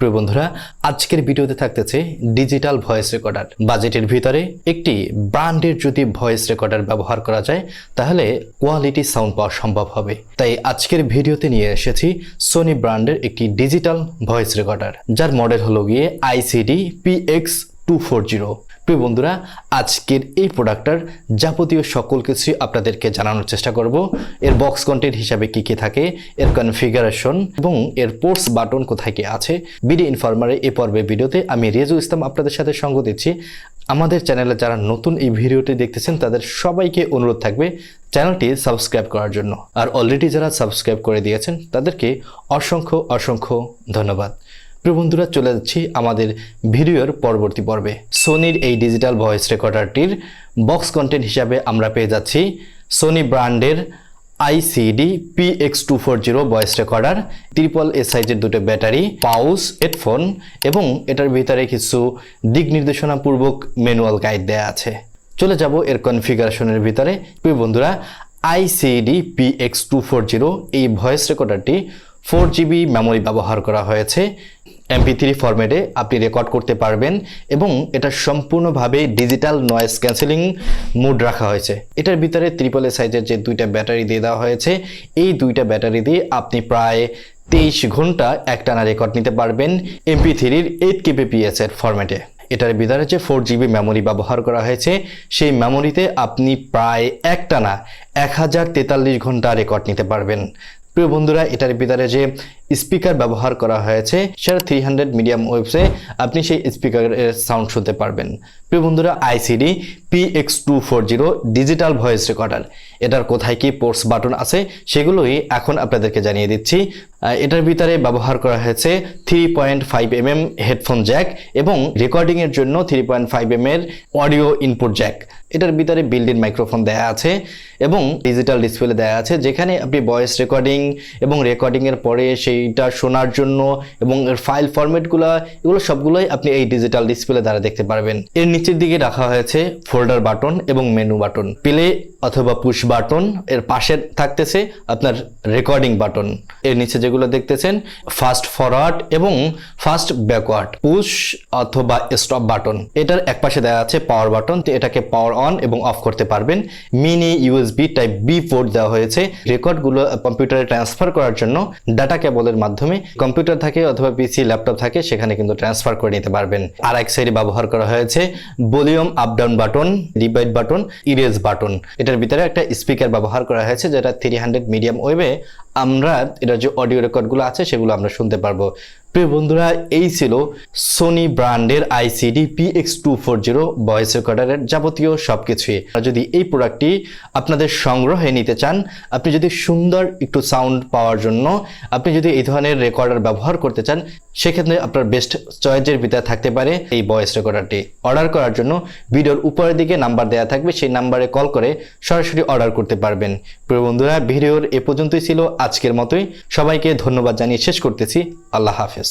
প্রিয় বন্ধুরা, আজকের ভিডিওতে থাকতেছে ডিজিটাল ভয়েস রেকর্ডার বাজেটের ভিতরে একটি ব্র্যান্ডের যদি ভয়েস রেকর্ডার ব্যবহার করা যায়, তাহলে কোয়ালিটি সাউন্ড পাওয়া সম্ভব হবে। তাই আজকের ভিডিওতে নিয়ে এসেছি সোনি ব্র্যান্ডের একটি ডিজিটাল ভয়েস রেকর্ডার যার মডেল হলো গিয়ে ICD PX two four zero প্রিয় বন্ধুরা, আজকের এই প্রোডাক্টটার যাবতীয় সকল কিছু আপনাদেরকে জানানোর চেষ্টা করব। এর বক্স কন্টেন্ট হিসাবে কি কি থাকে, এর কনফিগারেশন এবং এর পোর্টস বাটন কোথায় কি আছে বিডি ইনফরমারে এই পর্বে ভিডিওতে আমি রেজু ইসলাম আপনাদের সাথে সঙ্গ দিচ্ছি। আমাদের চ্যানেলে যারা নতুন এই ভিডিওটি দেখতেছেন, তাদের সবাইকে অনুরোধ থাকবে চ্যানেলটি সাবস্ক্রাইব করার জন্য। আর অলরেডি যারা সাবস্ক্রাইব করে দিয়েছেন, তাদেরকে অসংখ্য অসংখ্য ধন্যবাদ। প্রিয় বন্ধুরা, চলে যাচ্ছি আমাদের ভিডিওর পরবর্তী পর্বে। সোনির এই ডিজিটাল ভয়েস রেকর্ডারটির বক্স কন্টেন্ট হিসাবে আমরা পেয়ে যাচ্ছি সোনি ব্র্যান্ডের ICD P X two four zero voice recorder triple A সাইজের দুটো ব্যাটারি পাউস হেডফোন এবং এটার ভিতরে কিছু দিক নির্দেশনাপূর্বক ম্যানুয়াল গাইড দেওয়া আছে। চলে যাব এর কনফিগারেশনের ভিতরে। প্রিয় বন্ধুরা ICD P X two four zero এই ভয়েস রেকর্ডারটি ফোর জিবি মেমোরি ব্যবহার করা হয়েছে। এমপি থ্রি ফরম্যাটে আপনি রেকর্ড করতে পারবেন এবং এটা সম্পূর্ণভাবে ডিজিটাল নয়েজ ক্যান্সেলিং মুড রাখা হয়েছে। এটার ভিতরে ত্রিপল এ সাইজের যে দুইটা ব্যাটারি দিয়ে দেওয়া হয়েছে, এই দুইটা ব্যাটারি দিয়ে আপনি প্রায় তেইশ ঘণ্টা একটানা রেকর্ড নিতে পারবেন এমপি থ্রির এইট কেপিপিএস এর ফরম্যাটে এটার ভিতরে যে ফোর জিবি মেমোরি ব্যবহার করা হয়েছে, সেই মেমোরিতে আপনি প্রায় একটানা এক হাজার তেতাল্লিশ ঘণ্টা রেকর্ড নিতে পারবেন। প্রিয় বন্ধুরা, এটার ভিতরে যে স্পিকার ব্যবহার করা হয়েছে, সেটা থ্রি হান্ড্রেড মিডিয়াম ওয়েবসে আপনি সেই স্পিকারের সাউন্ড শুনতে পারবেন। প্রিয় বন্ধুরা ICD P X two four zero digital voice recorder এটার কোথায় কি পোর্টস বাটন আছে সেগুলোই এখন আপনাদেরকে জানিয়ে দিচ্ছি। এটার ভিতরে ব্যবহার করা হয়েছে three point five M M headphone jack এবং রেকর্ডিংয়ের জন্য থ্রি পয়েন্ট ফাইভ এম এর অডিও ইনপুট জ্যাক এটার ভিতরে বিল্ড মাইক্রোফোন দেয়া আছে এবং ডিজিটাল ডিসপ্লে দেয়া আছে, যেখানে আপনি ভয়েস রেকর্ডিং এবং রেকর্ডিংয়ের পরে সেইটা শোনার জন্য এবং এর ফাইল ফরম্যাটগুলো এগুলো সবগুলোই আপনি এই ডিজিটাল ডিসপ্লে দ্বারা দেখতে পারবেন। এর নিচের দিকে রাখা হয়েছে ফোল্ডার বাটন এবং মেনু বাটন প্লে অথবা পুশ বাটন এর পাশে থাকতেছে আপনার রেকর্ডিং বাটন এর নিচে যেগুলো দেখতেছেন ফাস্ট ফরওয়ার্ড এবং ফাস্ট ব্যাকওয়ার্ড পুশ অথবা স্টপ বাটন এটার এক পাশে দেওয়া আছে পাওয়ার বাটন তো এটাকে পাওয়ার অন এবং অফ করতে পারবেন। Mini USB type B port দেওয়া হয়েছে। রেকর্ডগুলো কম্পিউটারে ট্রান্সফার করার জন্য ডাটা কেবলের মাধ্যমে কম্পিউটার থাকে অথবা পিসি ল্যাপটপ থাকে, সেখানে কিন্তু ট্রান্সফার করে নিতে পারবেন। আর এক সাইডে ব্যবহার করা হয়েছে volume up down button repeat button erase button এটার ভিতরে একটা স্পিকার ব্যবহার করা হয়েছে, যেটা থ্রি হান্ড্রেড মিডিয়াম ওয়েবে আমরা এটার যে অডিও রেকর্ডগুলো আছে, সেগুলো আমরা শুনতে পারব। প্রিয় বন্ধুরা, এই ছিল সোনি ব্র্যান্ডের ICD P X two four zero voice রেকর্ডারের যাবতীয় সব কিছুই যদি এই প্রোডাক্টটি আপনাদের সংগ্রহে নিতে চান, আপনি যদি সুন্দর একটু সাউন্ড পাওয়ার জন্য, আপনি যদি এই ধরনের রেকর্ডার ব্যবহার করতে চান, সেক্ষেত্রে আপনার বেস্ট চয়েসের ভিতরে থাকতে পারে এই ভয়েস রেকর্ডারটি অর্ডার করার জন্য ভিডিওর উপরের দিকে নাম্বার দেওয়া থাকবে, সেই নাম্বারে কল করে সরাসরি অর্ডার করতে পারবেন। প্রিয় বন্ধুরা, ভিডিওর এ পর্যন্তই ছিল। আজকের মতোই সবাইকে ধন্যবাদ জানিয়ে শেষ করতেছি। আল্লাহ হাফেজ।